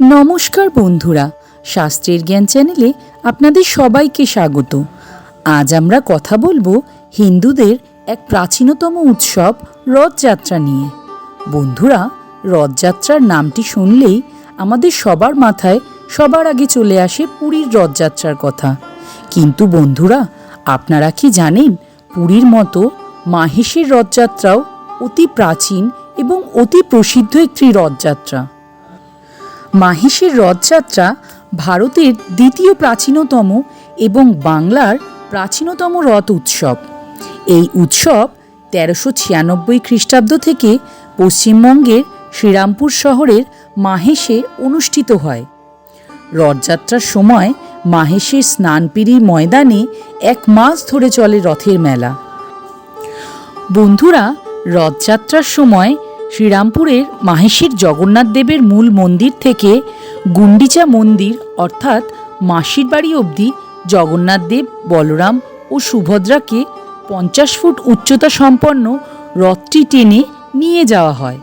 নমস্কার বন্ধুরা, শাস্ত্রের জ্ঞান চ্যানেলে আপনাদের সবাইকে স্বাগত। আজ আমরা কথা বলব হিন্দুদের এক প্রাচীনতম উৎসব রথযাত্রা নিয়ে। বন্ধুরা, রথযাত্রার নামটি শুনলেই আমাদের সবার মাথায় সবার আগে চলে আসে পুরীর রথযাত্রার কথা। কিন্তু বন্ধুরা, আপনারা কি জানেন পুরীর মতো মাহেশের রথযাত্রাও অতি প্রাচীন এবং অতি প্রসিদ্ধ একটি রথযাত্রা? মাহেশের রথযাত্রা ভারতের দ্বিতীয় প্রাচীনতম এবং বাংলার প্রাচীনতম রথ উৎসব। এই উৎসব তেরোশো ছিয়ানব্বই খ্রিস্টাব্দ থেকে পশ্চিমবঙ্গের শ্রীরামপুর শহরের মাহেশে অনুষ্ঠিত হয়। রথযাত্রার সময় মাহেশের স্নানপিড়ির ময়দানে এক মাস ধরে চলে রথের মেলা। বন্ধুরা, রথযাত্রার সময় শ্রীরামপুরের মাহেশের জগন্নাথ দেবের মূল মন্দির থেকে গুন্ডিচা মন্দির, অর্থাৎ মাসির বাড়ি অবধি জগন্নাথ দেব, বলরাম ও সুভদ্রাকে পঞ্চাশ ফুট উচ্চতা সম্পন্ন রথটি টেনে নিয়ে যাওয়া হয়।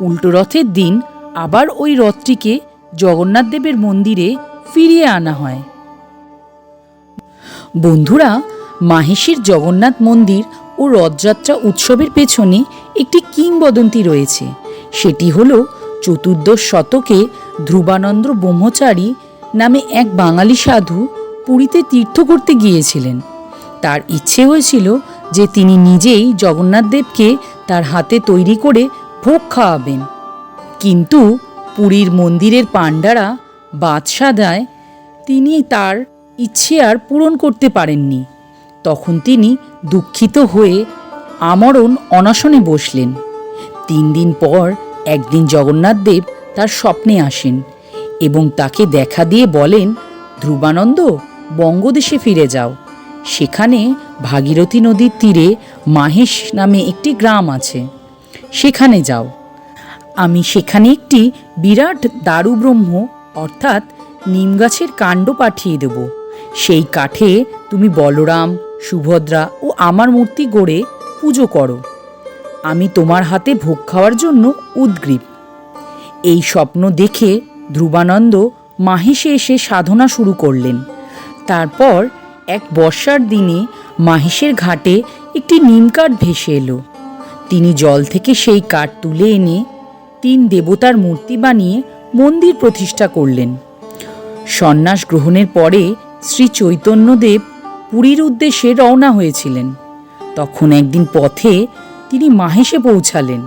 উল্টো রথের দিন আবার ওই রথটিকে জগন্নাথ দেবের মন্দিরে ফিরিয়ে আনা হয়। বন্ধুরা, মাহেশের জগন্নাথ মন্দির ও রথযাত্রা উৎসবের পেছনে একটি কিংবদন্তি রয়েছে। সেটি হল চতুর্দশ শতকে ধ্রুবানন্দ ব্রহ্মচারী নামে এক বাঙালি সাধু পুরীতে তীর্থ করতে গিয়েছিলেন। তার ইচ্ছে হয়েছিল যে তিনি নিজেই জগন্নাথ দেবকে তার হাতে তৈরি করে ভোগ খাওয়াবেন। কিন্তু পুরীর মন্দিরের পাণ্ডারা বাদশা দেয় তিনি তার ইচ্ছে আর পূরণ করতে পারেননি। তখন তিনি দুঃখিত হয়ে আমরণ অনশনে বসলেন। তিন দিন পর একদিন জগন্নাথ দেব তার স্বপ্নে আসেন এবং তাকে দেখা দিয়ে বলেন, ধ্রুবানন্দ, বঙ্গদেশে ফিরে যাও। সেখানে ভাগীরথী নদীর তীরে মাহেশ নামে একটি গ্রাম আছে। সেখানে যাও। আমি সেখানে একটি বিরাট দারুব্রহ্ম, অর্থাৎ নিম গাছের কাণ্ড পাঠিয়ে দেব। সেই কাঠে তুমি বলরাম, সুভদ্রা ও আমার মূর্তি গড়ে পুজো করো। আমি তোমার হাতে ভোগ খাওয়ার জন্য উদ্গ্রীব। এই স্বপ্ন দেখে ধ্রুবানন্দ মাহেশে এসে সাধনা শুরু করলেন। তারপর এক বর্ষার দিনে মাহেশের ঘাটে একটি নিম কাঠ ভেসে এলো। তিনি জল থেকে সেই কাঠ তুলে এনে তিন দেবতার মূর্তি বানিয়ে মন্দির প্রতিষ্ঠা করলেন। সন্ন্যাস গ্রহণের পরে শ্রী চৈতন্যদেব পুরীর উদ্দেশ্যে রওনা হয়েছিলেন। তখন একদিন পথে তিনি মাহেশে পৌঁছালেন।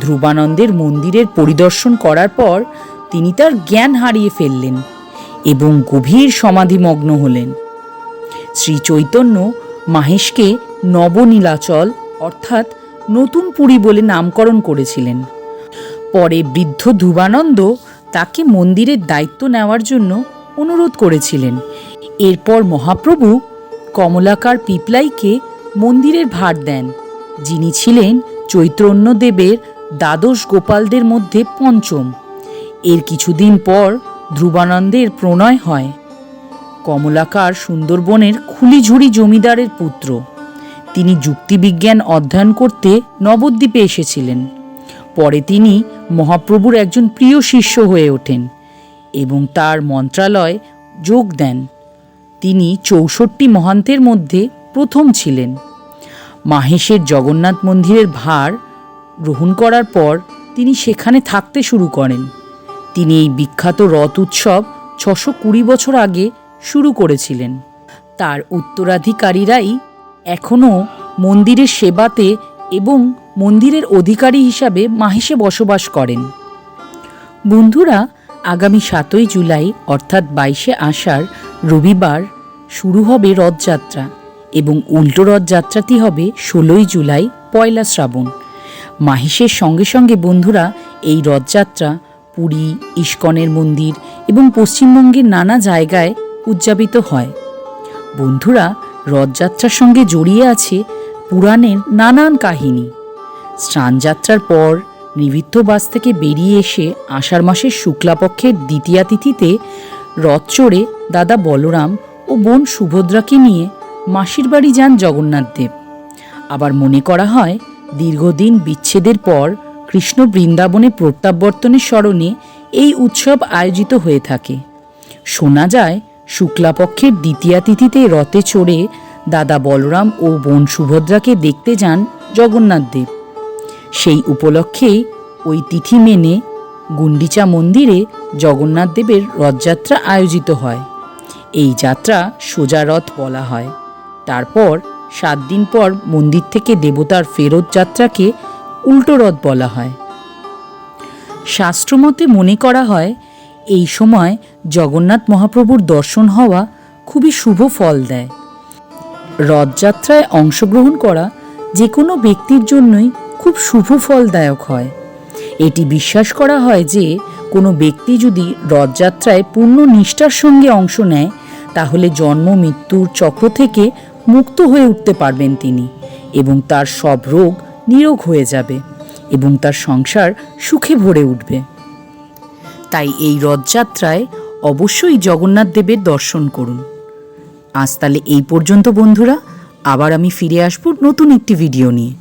ধ্রুবানন্দের মন্দিরের পরিদর্শন করার পর তিনি তার জ্ঞান হারিয়ে ফেললেন এবং গভীর সমাধিমগ্ন হলেন। শ্রী চৈতন্য মাহেশকে নবনীলাচল অর্থাৎ নতুন পুরী বলে নামকরণ করেছিলেন। পরে বৃদ্ধ ধ্রুবানন্দ তাকে মন্দিরের দায়িত্ব নেওয়ার জন্য অনুরোধ করেছিলেন। এরপর মহাপ্রভু কমলাকার পিপলাইকে মন্দিরের ভার দেন, যিনি ছিলেন চৈত্রন্য দেবের দ্বাদশ গোপালদের মধ্যে পঞ্চম। এর কিছুদিন পর ধ্রুবানন্দের প্রণয় হয়। কমলাকার সুন্দরবনের খুলিঝুড়ি জমিদারের পুত্র। তিনি যুক্তিবিজ্ঞান অধ্যয়ন করতে নবদ্বীপে এসেছিলেন। পরে তিনি মহাপ্রভুর একজন প্রিয় শিষ্য হয়ে ওঠেন এবং তার মন্ত্রালয় যোগ দেন। তিনি চৌষট্টি মহান্তের মধ্যে প্রথম ছিলেন। মাহেশের জগন্নাথ মন্দিরের ভার গ্রহণ করার পর তিনি সেখানে থাকতে শুরু করেন। তিনি এই বিখ্যাত রথ উৎসব ছশো কুড়ি বছর আগে শুরু করেছিলেন। তার উত্তরাধিকারীরাই এখনও মন্দিরের সেবাতে এবং মন্দিরের অধিকারী হিসাবে মাহেশে বসবাস করেন। বন্ধুরা, আগামী সাতই জুলাই, অর্থাৎ বাইশে আষাঢ় রবিবার শুরু হবে রথযাত্রা। এবং উল্টো রথযাত্রাটি হবে ষোলোই জুলাই, পয়লা শ্রাবণ। মাহেশের সঙ্গে সঙ্গে বন্ধুরা এই রথযাত্রা পুরী, ইস্কনের মন্দির এবং পশ্চিমবঙ্গের নানা জায়গায় উদযাপিত হয়। বন্ধুরা, রথযাত্রার সঙ্গে জড়িয়ে আছে পুরাণের নানান কাহিনী। স্নানযাত্রার পর নিবৃত্তবাস থেকে বেরিয়ে এসে আষাঢ় মাসের শুক্লাপক্ষের দ্বিতীয়া তিথিতে রথ চড়ে দাদা বলরাম ও বোন সুভদ্রাকে নিয়ে মাসির বাড়ি যান জগন্নাথ দেব। আবার মনে করা হয়, দীর্ঘদিন বিচ্ছেদের পর কৃষ্ণ বৃন্দাবনে প্রত্যাবর্তনের স্মরণে এই উৎসব আয়োজিত হয়ে থাকে। শোনা যায়, শুক্লাপক্ষের দ্বিতীয়া তিথিতে রথে চড়ে দাদা বলরাম ও বোন সুভদ্রাকে দেখতে যান জগন্নাথ দেব। সেই উপলক্ষে ওই তিথি মেনে গুন্ডিচা মন্দিরে জগন্নাথ দেবের রথযাত্রা আয়োজিত হয়। এই যাত্রা সোজা রথ বলা হয়। তারপর সাত দিন পর মন্দির থেকে দেবতার ফেরত যাত্রাকে উল্টো রথ বলা হয়। শাস্ত্রমতে মনে করা হয়, এই সময় জগন্নাথ মহাপ্রভুর দর্শন হওয়া খুবই শুভ ফল দেয়। রথযাত্রায় অংশগ্রহণ করা যে কোনো ব্যক্তির জন্যই খুব শুভ ফলদায়ক হয়। এটি বিশ্বাস করা হয় যে, কোনো ব্যক্তি যদি রথযাত্রায় পূর্ণ নিষ্ঠার সঙ্গে অংশ নেয়, তাহলে জন্ম, মৃত্যুর চক্র থেকে মুক্ত হয়ে উঠতে পারবেন তিনি এবং তার সব রোগ নিরোগ হয়ে যাবে এবং তার সংসার সুখে ভরে উঠবে। তাই এই রথযাত্রায় অবশ্যই জগন্নাথ দেবের দর্শন করুন। আজ তাহলে এই পর্যন্ত বন্ধুরা, আবার আমি ফিরে আসব নতুন একটি ভিডিও নিয়ে।